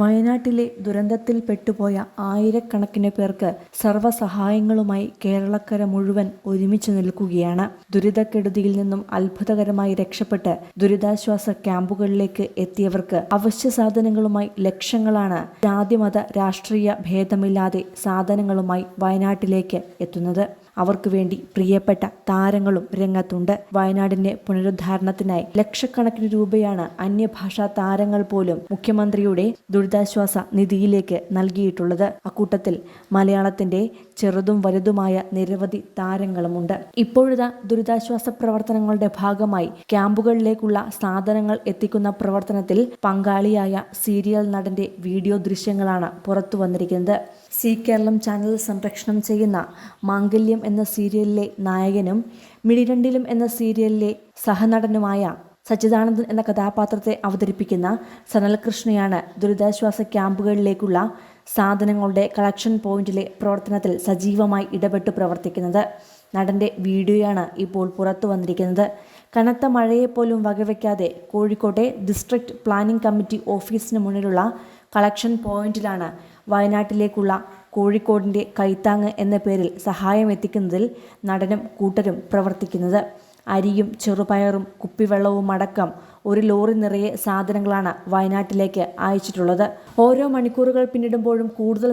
വയനാട്ടിലെ ദുരന്തത്തിൽ പെട്ടുപോയ ആയിരക്കണക്കിന് പേർക്ക് സർവസഹായങ്ങളുമായി കേരളക്കര മുഴുവൻ ഒരുമിച്ച് നിൽക്കുകയാണ്. ദുരിതക്കെടുതിയിൽ നിന്നും അത്ഭുതകരമായി രക്ഷപ്പെട്ട് ദുരിതാശ്വാസ ക്യാമ്പുകളിലേക്ക് എത്തിയവർക്ക് അവശ്യ സാധനങ്ങളുമായി ലക്ഷങ്ങളാണ് ജാതിമത രാഷ്ട്രീയ ഭേദമില്ലാതെ സാധനങ്ങളുമായി വയനാട്ടിലേക്ക് എത്തുന്നത്. അവർക്ക് വേണ്ടി പ്രിയപ്പെട്ട താരങ്ങളും രംഗത്തുണ്ട്. വയനാടിന്റെ പുനരുദ്ധാരണത്തിനായി ലക്ഷക്കണക്കിന് രൂപയാണ് അന്യഭാഷാ താരങ്ങൾ പോലും മുഖ്യമന്ത്രിയുടെ ദുരിതാശ്വാസ നിധിയിലേക്ക് നൽകിയിട്ടുള്ളത്. അക്കൂട്ടത്തിൽ മലയാളത്തിന്റെ ചെറുതും വലുതുമായ നിരവധി താരങ്ങളുമുണ്ട്. ഇപ്പോഴിതാ ദുരിതാശ്വാസ പ്രവർത്തനങ്ങളുടെ ഭാഗമായി ക്യാമ്പുകളിലേക്കുള്ള സാധനങ്ങൾ എത്തിക്കുന്ന പ്രവർത്തനത്തിൽ പങ്കാളിയായ സീരിയൽ നടന്റെ വീഡിയോ ദൃശ്യങ്ങളാണ് പുറത്തു വന്നിരിക്കുന്നത് സി കേരളം ചാനൽ സംരക്ഷണം ചെയ്യുന്ന മാംഗല്യം എന്ന സീരിയലിലെ നായകനും മിടിരണ്ടിലും എന്ന സീരിയലിലെ സഹനടനുമായ സച്ചിദാനന്ദൻ എന്ന കഥാപാത്രത്തെ അവതരിപ്പിക്കുന്ന സനൽകൃഷ്ണയാണ് ദുരിതാശ്വാസ ക്യാമ്പുകളിലേക്കുള്ള സാധനങ്ങളുടെ കളക്ഷൻ പോയിന്റിലെ പ്രവർത്തനത്തിൽ സജീവമായി ഇടപെട്ട് പ്രവർത്തിക്കുന്നത്. നടന്റെ വീഡിയോയാണ് ഇപ്പോൾ പുറത്തു വന്നിരിക്കുന്നത്. കനത്ത മഴയെപ്പോലും വകവയ്ക്കാതെ കോഴിക്കോട്ടെ ഡിസ്ട്രിക്ട് പ്ലാനിംഗ് കമ്മിറ്റി ഓഫീസിന് മുന്നിലുള്ള കളക്ഷൻ പോയിന്റിലാണ് വയനാട്ടിലേക്കുള്ള കോഴിക്കോടിന്റെ കൈത്താങ് എന്ന പേരിൽ സഹായം എത്തിക്കുന്നതിൽ നടനും കൂട്ടരും പ്രവർത്തിക്കുന്നത്. അരിയും ചെറുപയറും കുപ്പിവെള്ളവും അടക്കം ഒരു ലോറി നിറയെ സാധനങ്ങളാണ് വയനാട്ടിലേക്ക് അയച്ചിട്ടുള്ളത്. ഓരോ മണിക്കൂറുകൾ പിന്നിടുമ്പോഴും കൂടുതൽ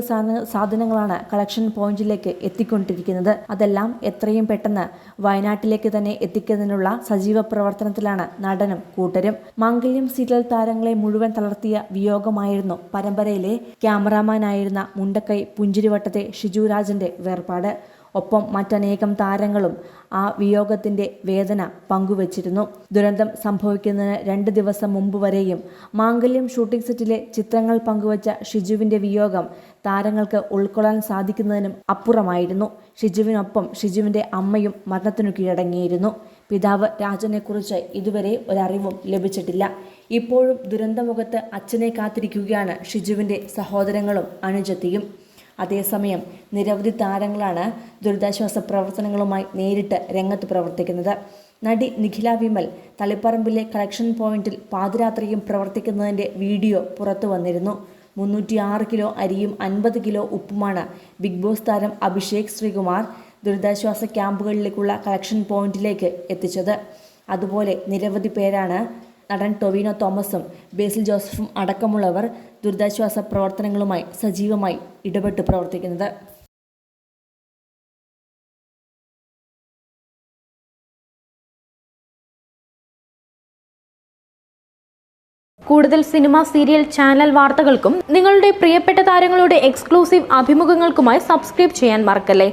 സാധനങ്ങളാണ് കളക്ഷൻ പോയിന്റിലേക്ക് എത്തിക്കൊണ്ടിരിക്കുന്നത്. അതെല്ലാം എത്രയും പെട്ടെന്ന് വയനാട്ടിലേക്ക് തന്നെ എത്തിക്കുന്നതിനുള്ള സജീവ പ്രവർത്തനത്തിലാണ് നടനും കൂട്ടരും. മംഗല്യം സീരിയൽ താരങ്ങളെ മുഴുവൻ തളർത്തിയ വിയോഗമായിരുന്നു പരമ്പരയിലെ ക്യാമറാമാനായിരുന്ന മുണ്ടക്കൈ പുഞ്ചിരിവട്ടത്തെ ഷിജുരാജന്റെ വേർപാട്. ഒപ്പം മറ്റനേകം താരങ്ങളും ആ വിയോഗത്തിന്റെ വേദന പങ്കുവച്ചിരുന്നു. ദുരന്തം സംഭവിക്കുന്നതിന് രണ്ട് ദിവസം മുമ്പ് വരെയും മാംഗല്യം ഷൂട്ടിംഗ് സെറ്റിലെ ചിത്രങ്ങൾ പങ്കുവച്ച ഷിജുവിന്റെ വിയോഗം താരങ്ങൾക്ക് ഉൾക്കൊള്ളാൻ സാധിക്കുന്നതിനും അപ്പുറമായിരുന്നു. ഷിജുവിനൊപ്പം ഷിജുവിന്റെ അമ്മയും മരണത്തിനു കീഴടങ്ങിയിരുന്നു. പിതാവ് രാജനെക്കുറിച്ച് ഇതുവരെ ഒരറിവും ലഭിച്ചിട്ടില്ല. ഇപ്പോഴും ദുരന്തമുഖത്ത് അച്ഛനെ കാത്തിരിക്കുകയാണ് ഷിജുവിന്റെ സഹോദരങ്ങളും അനുജത്തിയും. അതേസമയം നിരവധി താരങ്ങളാണ് ദുരിതാശ്വാസ പ്രവർത്തനങ്ങളുമായി നേരിട്ട് രംഗത്ത് പ്രവർത്തിക്കുന്നത്. നടി നിഖില വിമൽ തളിപ്പറമ്പിലെ കളക്ഷൻ പോയിന്റിൽ പാതിരാത്രിയും പ്രവർത്തിക്കുന്നതിന്റെ വീഡിയോ പുറത്തു വന്നിരുന്നു. മുന്നൂറ്റി ആറ് കിലോ അരിയും അൻപത് കിലോ ഉപ്പുമാണ് ബിഗ് ബോസ് താരം അഭിഷേക് ശ്രീകുമാർ ദുരിതാശ്വാസ ക്യാമ്പുകളിലേക്കുള്ള കളക്ഷൻ പോയിന്റിലേക്ക് എത്തിച്ചത്. അതുപോലെ നിരവധി പേരാണ് നടൻ ടൊവിനോ തോമസും ബേസിൽ ജോസഫും അടക്കമുള്ളവർ ദുരിതാശ്വാസ പ്രവർത്തനങ്ങളുമായി സജീവമായി ഇടപെട്ട് പ്രവർത്തിക്കുന്നത്. കൂടുതൽ സിനിമ സീരിയൽ ചാനൽ വാർത്തകൾക്കും നിങ്ങളുടെ പ്രിയപ്പെട്ട താരങ്ങളുടെ എക്സ്ക്ലൂസീവ് അഭിമുഖങ്ങൾക്കുമായി സബ്സ്ക്രൈബ് ചെയ്യാൻ മറക്കല്ലേ?